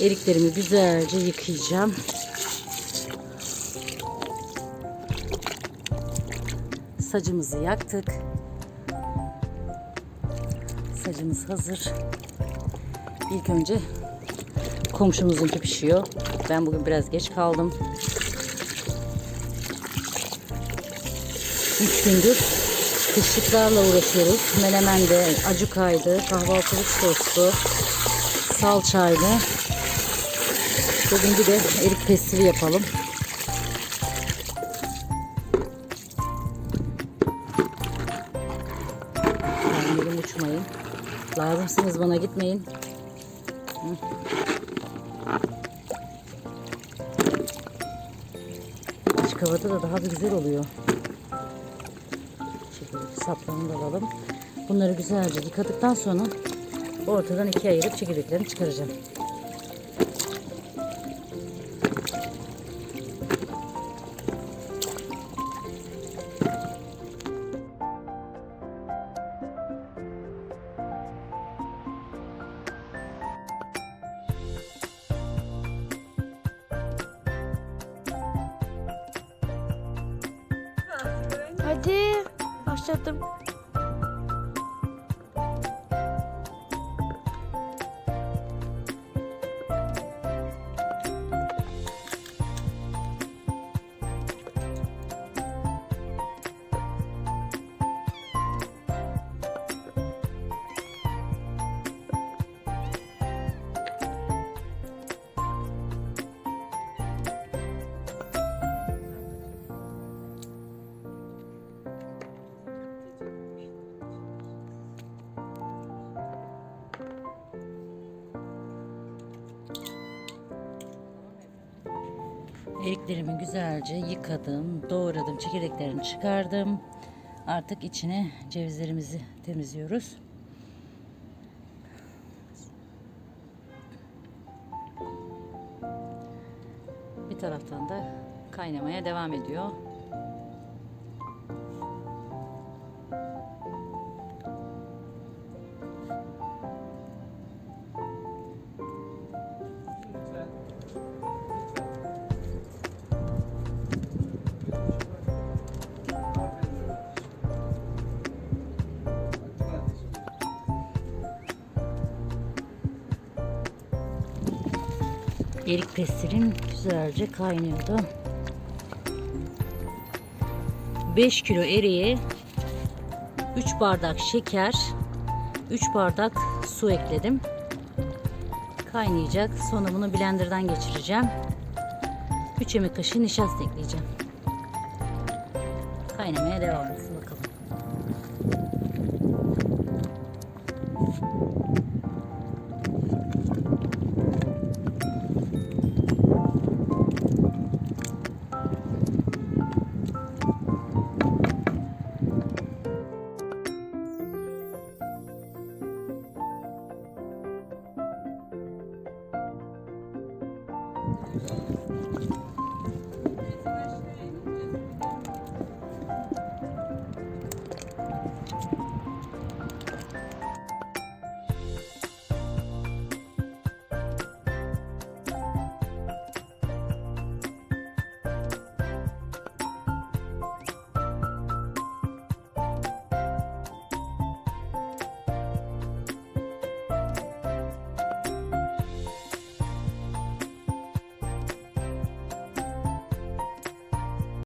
Eriklerimi güzelce yıkayacağım. Sacımızı yaktık. Sacımız hazır. İlk önce komşumuzunki pişiyor. Ben bugün biraz geç kaldım. Üç gündür kışlıklarla uğraşıyoruz. Menemende, acukaydı, kahvaltılık soslu, salçaydı. Bugün bir de erik pestili yapalım. Kendilerim uçmayın. Lazımsınız bana gitmeyin. Açık havada da daha bir güzel oluyor. Şöyle saplarını da alalım. Bunları güzelce yıkadıktan sonra ortadan ikiye ayırıp çekirdeklerini çıkaracağım. Hadi başladım. Eriklerimi güzelce yıkadım, doğradım, çekirdeklerini çıkardım. Artık içine cevizlerimizi temizliyoruz. Bir taraftan da kaynamaya devam ediyor. Erik pestilin güzelce kaynıyordu. 5 kilo eriğe 3 bardak şeker, 3 bardak su ekledim. Kaynayacak. Sonra bunu blenderdan geçireceğim. 3 yemek kaşığı nişasta ekleyeceğim. Kaynamaya devam etsin